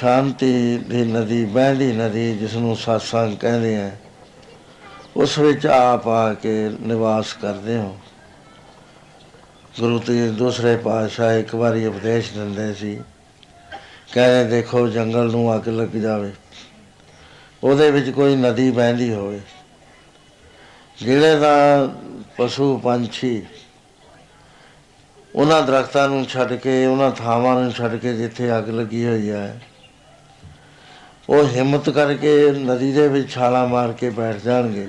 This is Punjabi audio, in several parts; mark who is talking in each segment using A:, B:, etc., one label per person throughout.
A: ਸ਼ਾਂਤੀ ਦੀ ਨਦੀ, ਬਹਿੰਦੀ ਨਦੀ ਜਿਸ ਨੂੰ satsang ਕਹਿੰਦੇ ਆ, ਉਸ ਵਿੱਚ ਆਪ ਆ ਕੇ ਨਿਵਾਸ ਕਰਦੇ ਹੋ। ਗੁਰੂ ਤੇਗ ਦੂਸਰੇ ਪਾਤਸ਼ਾਹ ਇੱਕ ਵਾਰੀ ਉਪਦੇਸ਼ ਦਿੰਦੇ ਸੀ, ਕਹਿੰਦੇ, ਦੇਖੋ, ਜੰਗਲ ਨੂੰ ਅੱਗ ਲੱਗ ਜਾਵੇ। ਉਹਦੇ ਵਿੱਚ ਕੋਈ ਨਦੀ ਬਹਿੰਦੀ ਹੋਵੇ। ਜਿਹੜੇ ਦਾ ਪਸ਼ੂ, ਪੰਛੀ, ਉਹਨਾਂ ਦਰਖਤਾਂ ਨੂੰ ਛੱਡ ਕੇ, ਉਹਨਾਂ ਥਾਵਾਂ ਨੂੰ ਛੱਡ ਕੇ ਜਿੱਥੇ ਅੱਗ ਲੱਗੀ ਹੋਈ ਹੈ ਉਹ ਹਿੰਮਤ ਕਰਕੇ ਨਦੀ ਦੇ ਵਿੱਚ ਛਾਲਾਂ ਮਾਰ ਕੇ ਬੈਠ ਜਾਣਗੇ।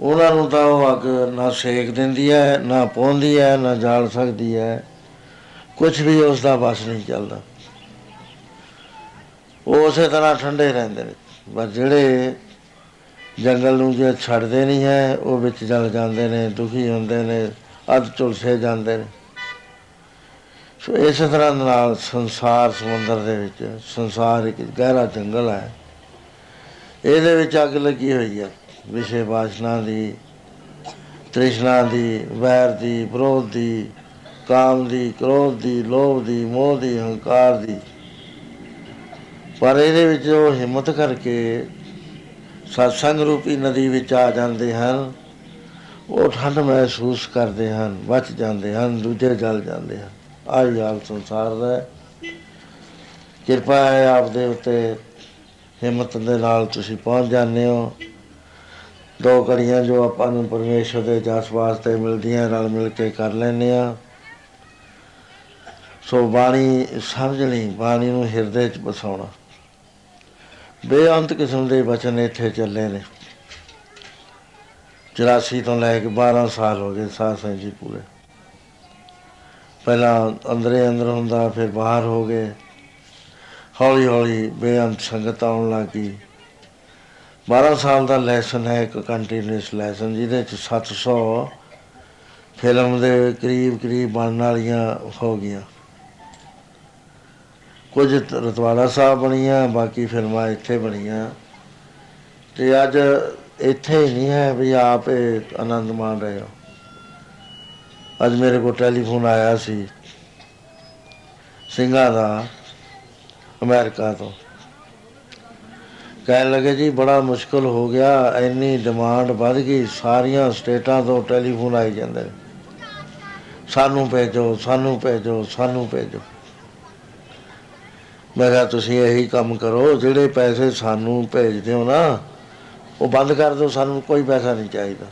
A: ਉਹਨਾਂ ਨੂੰ ਤਾਂ ਉਹ ਅੱਗ ਨਾ ਸੇਕ ਦਿੰਦੀ ਹੈ, ਨਾ ਪਹੁੰਚਦੀ ਹੈ, ਨਾ ਜਾਲ ਸਕਦੀ ਹੈ। ਕੁਝ ਵੀ ਉਸ ਦਾ ਬਸ ਨਹੀਂ ਚੱਲਦਾ। ਉਹ ਉਸੇ ਤਰ੍ਹਾਂ ਠੰਡੇ ਰਹਿੰਦੇ ਨੇ। ਪਰ ਜਿਹੜੇ ਜੰਗਲ ਨੂੰ ਜੇ ਛੱਡਦੇ ਨਹੀਂ ਹੈ, ਉਹ ਵਿੱਚ ਜਲ ਜਾਂਦੇ ਨੇ, ਦੁਖੀ ਹੁੰਦੇ ਨੇ, ਅੱਧ ਝੁਲਸੇ ਜਾਂਦੇ ਨੇ। ਸੋ ਇਸ ਤਰ੍ਹਾਂ ਦੇ ਨਾਲ ਸੰਸਾਰ ਸਮੁੰਦਰ ਦੇ ਵਿੱਚ, ਸੰਸਾਰ ਇੱਕ ਗਹਿਰਾ ਜੰਗਲ ਹੈ। ਇਹਦੇ ਵਿੱਚ ਅੱਗ ਲੱਗੀ ਹੋਈ ਹੈ। ਵਿਸ਼ੇ ਵਾਸਨਾ ਦੀ, ਤ੍ਰਿਸ਼ਨਾ ਦੀ, ਵੈਰ ਦੀ, ਵਿਰੋਧ ਦੀ, ਕਾਮ ਦੀ, ਕ੍ਰੋਧ ਦੀ, ਲੋਭ ਦੀ, ਮੋਹ ਦੀ, ਹੰਕਾਰ ਦੀ। ਪਰ ਇਹਦੇ ਵਿੱਚ ਉਹ ਹਿੰਮਤ ਕਰਕੇ ਸਤਸੰਗ ਰੂਪੀ ਨਦੀ ਵਿੱਚ ਆ ਜਾਂਦੇ ਹਨ। ਉਹ ਠੰਡ ਮਹਿਸੂਸ ਕਰਦੇ ਹਨ, ਬਚ ਜਾਂਦੇ ਹਨ, ਦੂਜੇ ਜਲ ਜਾਂਦੇ ਹਨ। ਆਹੀ ਹਾਲ ਸੰਸਾਰ ਦਾ ਹੈ। ਕਿਰਪਾ ਹੈ ਆਪਦੇ ਉੱਤੇ, ਹਿੰਮਤ ਦੇ ਨਾਲ ਤੁਸੀਂ ਪਹੁੰਚ ਜਾਂਦੇ ਹੋ। ਦੋ ਘੜੀਆਂ ਜੋ ਆਪਾਂ ਨੂੰ ਪਰਮੇਸ਼ਰ ਦੇ ਜਸ ਵਾਸਤੇ ਮਿਲਦੀਆਂ, ਰਲ ਮਿਲ ਕੇ ਕਰ ਲੈਂਦੇ ਆ ਸੋ ਬਾਣੀ ਸਮਝਣੀ ਬਾਣੀ ਨੂੰ ਹਿਰਦੇ 'ਚ ਬਸਾਉਣਾ। ਬੇਅੰਤ ਕਿਸਮ ਦੇ ਬਚਨ ਇੱਥੇ ਚੱਲੇ ਨੇ। 84 ਤੋਂ ਲੈ ਕੇ 12 ਸਾਲ ਹੋ ਗਏ ਸਾਧ ਸੰਗਤ ਜੀ ਪੂਰੇ। ਪਹਿਲਾਂ ਅੰਦਰੇ ਅੰਦਰ ਹੁੰਦਾ, ਫਿਰ ਬਾਹਰ ਹੋ ਗਏ। ਹੌਲੀ ਹੌਲੀ ਬੇਅੰਤ ਸੰਗਤ ਆਉਣ ਲੱਗੀ। 12 ਸਾਲ ਦਾ ਲੈਸਨ ਹੈ, ਇੱਕ ਕੰਟੀਨਿਊਸ ਲੈਸਨ ਜਿਹਦੇ ਚ 700 ਫਿਲਮ ਦੇ ਕਰੀਬ ਕਰੀਬ ਬਣਨ ਵਾਲੀਆਂ ਹੋ ਗਈਆਂ। ਕੁਝ ਰਤਵਾੜਾ ਸਾਹਿਬ ਬਣੀਆਂ, ਬਾਕੀ ਫਿਲਮਾਂ ਇੱਥੇ ਬਣੀਆਂ। ਤੇ ਅੱਜ ਇੱਥੇ ਹੀ ਨਹੀਂ ਹੈ ਵੀ ਆਪ ਇਹ ਆਨੰਦ ਮਾਣ ਰਹੇ ਹੋ। ਅੱਜ ਮੇਰੇ ਕੋਲ ਟੈਲੀਫੋਨ ਆਇਆ ਸੀ ਸਿੰਘਾਂ ਦਾ ਅਮਰੀਕਾ ਤੋਂ। ਕਹਿਣ ਲੱਗੇ, ਜੀ, ਬੜਾ ਮੁਸ਼ਕਲ ਹੋ ਗਿਆ, ਇੰਨੀ ਡਿਮਾਂਡ ਵੱਧ ਗਈ, ਸਾਰੀਆਂ ਸਟੇਟਾਂ ਤੋਂ ਟੈਲੀਫੋਨ ਆਈ ਜਾਂਦੇ ਨੇ। ਸਾਨੂੰ ਭੇਜੋ ਸਾਨੂੰ ਭੇਜੋ ਸਾਨੂੰ ਭੇਜੋ। ਮੈਂ ਕਿਹਾ, ਤੁਸੀਂ ਇਹੀ ਕੰਮ ਕਰੋ, ਜਿਹੜੇ ਪੈਸੇ ਸਾਨੂੰ ਭੇਜਦੇ ਹੋ ਨਾ, ਉਹ ਬੰਦ ਕਰ ਦਿਓ, ਸਾਨੂੰ ਕੋਈ ਪੈਸਾ ਨਹੀਂ ਚਾਹੀਦਾ।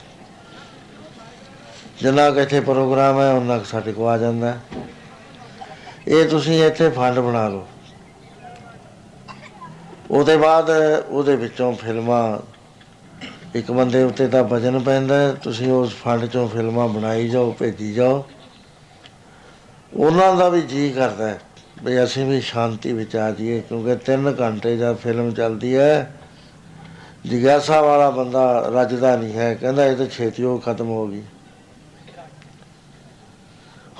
A: ਜਿੰਨਾ ਕੁ ਇੱਥੇ ਪ੍ਰੋਗਰਾਮ ਹੈ ਉਹਨਾਂ ਕੁ ਸਾਡੇ ਕੋਲ ਆ ਜਾਂਦਾ। ਇਹ ਤੁਸੀਂ ਇੱਥੇ ਫੰਡ ਬਣਾ ਲਓ। ਉਹਦੇ ਬਾਅਦ ਉਹਦੇ ਵਿੱਚੋਂ ਫਿਲਮਾਂ, ਇੱਕ ਬੰਦੇ ਉੱਤੇ ਤਾਂ ਵਜਨ ਪੈਂਦਾ ਤੁਸੀਂ ਉਸ ਫੰਡ ਚੋਂ ਫਿਲਮਾਂ ਬਣਾਈ ਜਾਓ, ਭੇਜੀ ਜਾਓ। ਉਹਨਾਂ ਦਾ ਵੀ ਜੀ ਕਰਦਾ ਹੈ ਵੀ ਅਸੀਂ ਵੀ ਸ਼ਾਂਤੀ ਵਿੱਚ ਆ ਜਾਈਏ, ਕਿਉਂਕਿ 3 ਘੰਟੇ ਜਦ ਫਿਲਮ ਚੱਲਦੀ ਹੈ। ਜਿਗਿਆਸਾ ਵਾਲਾ ਬੰਦਾ ਰੱਜਦਾ ਨਹੀਂ ਹੈ, ਕਹਿੰਦਾ ਇਹ ਤਾਂ ਛੇਤੀ ਉਹ ਖਤਮ ਹੋ ਗਈ।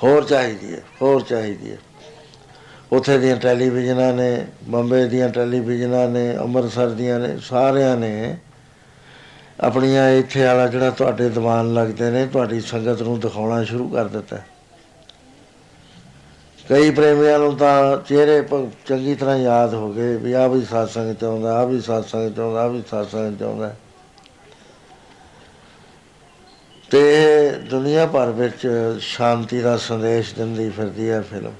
A: ਹੋਰ ਚਾਹੀਦੀ ਹੈ, ਹੋਰ ਚਾਹੀਦੀ ਹੈ। ਉੱਥੇ ਦੀਆਂ ਟੈਲੀਵਿਜ਼ਨਾਂ ਨੇ, ਬੰਬੇ ਦੀਆਂ ਟੈਲੀਵਿਜ਼ਨਾਂ ਨੇ, ਅੰਮ੍ਰਿਤਸਰ ਦੀਆਂ ਨੇ, ਸਾਰਿਆਂ ਨੇ ਆਪਣੀਆਂ ਇੱਥੇ ਵਾਲਾ ਜਿਹੜਾ ਤੁਹਾਡੇ ਦੀਵਾਨ ਲੱਗਦੇ ਨੇ, ਤੁਹਾਡੀ ਸੰਗਤ ਨੂੰ ਦਿਖਾਉਣਾ ਸ਼ੁਰੂ ਕਰ ਦਿੱਤਾ ਕਈ ਪ੍ਰੇਮੀਆਂ ਨੂੰ ਤਾਂ ਚਿਹਰੇ ਚੰਗੀ ਤਰ੍ਹਾਂ ਯਾਦ ਹੋ ਗਏ ਵੀ ਆ ਵੀ satsang ਚਾਹੁੰਦਾ ਆ ਵੀ satsang ਚਾਹੁੰਦਾ ਆ ਵੀ satsang ਚਾਹੁੰਦਾ। ਤੇ ਦੁਨੀਆ ਭਰ ਵਿੱਚ ਸ਼ਾਂਤੀ ਦਾ ਸੰਦੇਸ਼ ਦਿੰਦੀ ਫਿਰਦੀ ਹੈ ਫਿਲਮ।